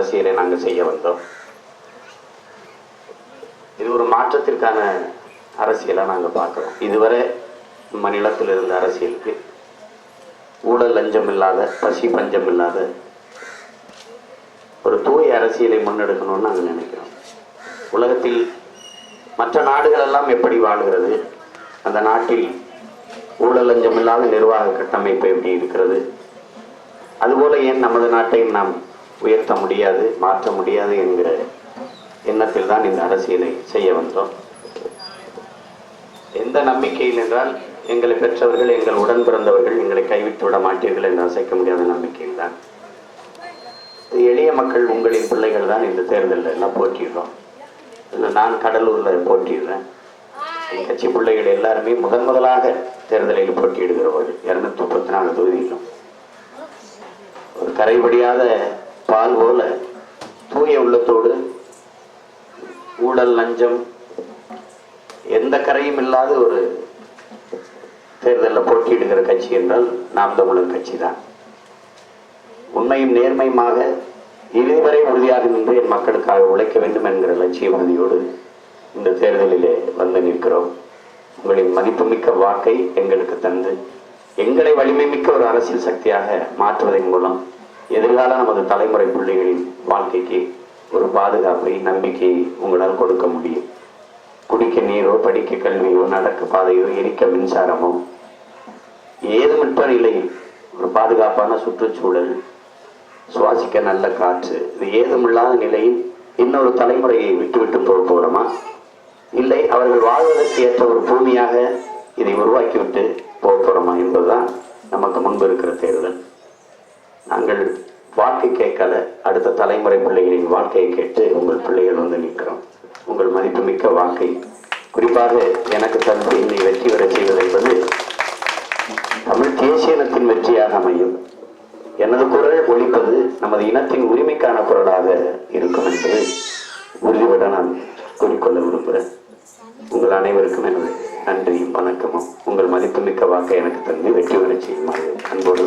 அரசியலை நாங்கள் செய்ய வந்தோம். இது ஒரு மாற்றத்திற்கான அரசியலை நாங்கள் பார்க்கிறோம். இதுவரை நம்ம நிலத்தில் இருந்த அரசியலுக்கு ஊழல் லஞ்சம் இல்லாத பசி பஞ்சம் இல்லாத ஒரு தூய அரசியலை முன்னெடுக்கணும்னு நாங்கள் நினைக்கிறோம். உலகத்தில் மற்ற நாடுகள் எல்லாம் எப்படி வாழ்கிறது? அந்த நாட்டில் ஊழல் லஞ்சம் இல்லாத நிர்வாக கட்டமைப்பு எப்படி இருக்கிறது? அதுபோல ஏன் நமது நாட்டையும் நாம் உயர்த்த முடியாது மாற்ற முடியாது என்கிற எண்ணத்தில் தான் இந்த அரசியலை செய்ய வந்தோம். எந்த நம்பிக்கையில் என்றால் எங்களை பெற்றவர்கள் எங்கள் உடன் பிறந்தவர்கள் எங்களை கைவிட்டு விட மாட்டீர்கள் என்று அசைக்க முடியாத நம்பிக்கையில் தான் எளிய மக்கள் உங்களின் பிள்ளைகள் தான் இந்த தேர்தலில் எல்லாம் போட்டிடுறோம் இல்லை நான் கடலூரில் போட்டிடுறேன் என் கட்சி பிள்ளைகள் எல்லாருமே முதன் முதலாக தேர்தலில் போட்டியிடுகிறவர்கள். இரநூத்தி முப்பத்தி நாலு தொகுதியிலும். ஒரு கரைபடியாத பால் போல தூய உள்ளத்தோடு ஊழல் லஞ்சம் எந்த கரையும் இல்லாத ஒரு தேர்தலில் போட்டியிடுகிற கட்சி என்றால் நாம் தமிழர் கட்சி தான். உண்மையும் நேர்மையுமாக இறுதி வரை உறுதியாக நின்று என் மக்களுக்காக உழைக்க வேண்டும் என்கிற லட்சிய உறுதியோடு இந்த தேர்தலிலே வந்து நிற்கிறோம். உங்களின் மதிப்புமிக்க வாக்கை எங்களுக்கு தந்து எங்களை வலிமை மிக்க ஒரு அரசியல் சக்தியாக மாற்றுவதன் மூலம் எதிர்கால நமது தலைமுறை பிள்ளைகளின் வாழ்க்கைக்கு ஒரு பாதுகாப்பை நம்பிக்கையை உங்களால் கொடுக்க முடியும். குடிக்க நீரோ படிக்க கல்வியோ நடக்க பாதையோ எரிக்க மின்சாரமோ ஏதுமற்ற நிலையில் ஒரு பாதுகாப்பான சுற்றுச்சூழல் சுவாசிக்க நல்ல காற்று இது ஏதுமில்லாத நிலையில் இன்னொரு தலைமுறையை விட்டுவிட்டு போக போகிறோமா இல்லை அவர்கள் வாழ்வதற்கு ஏற்ற ஒரு பூமியாக இதை உருவாக்கிவிட்டு போக போகிறோமா என்பதுதான் நமக்கு முன்பு இருக்கிற தேர்தல் நாங்கள் வாழ்க்கை கேட்கல அடுத்த தலைமுறை பிள்ளைகளின் வாழ்க்கையை கேட்டு உங்கள் பிள்ளைகள் வந்து நிற்கிறோம். உங்கள் மதிப்புமிக்க வாக்கை. குறிப்பாக எனக்கு தந்து என்னை வெற்றி பெறச் செய்வது என்பது தமிழ் தேசிய இனத்தின் வெற்றியாக அமையும். எனது குரல் ஒழிப்பது நமது இனத்தின் உரிமைக்கான குரலாக இருக்கும் என்பது உறுதிபட நான் கூறிக்கொள்ள விரும்புகிறேன். உங்கள் அனைவருக்கும் எனது நன்றியும் வணக்கமும். உங்கள் மதிப்புமிக்க வாக்கை எனக்கு தந்து வெற்றி பெறச் செய்யுமாறு அன்போடு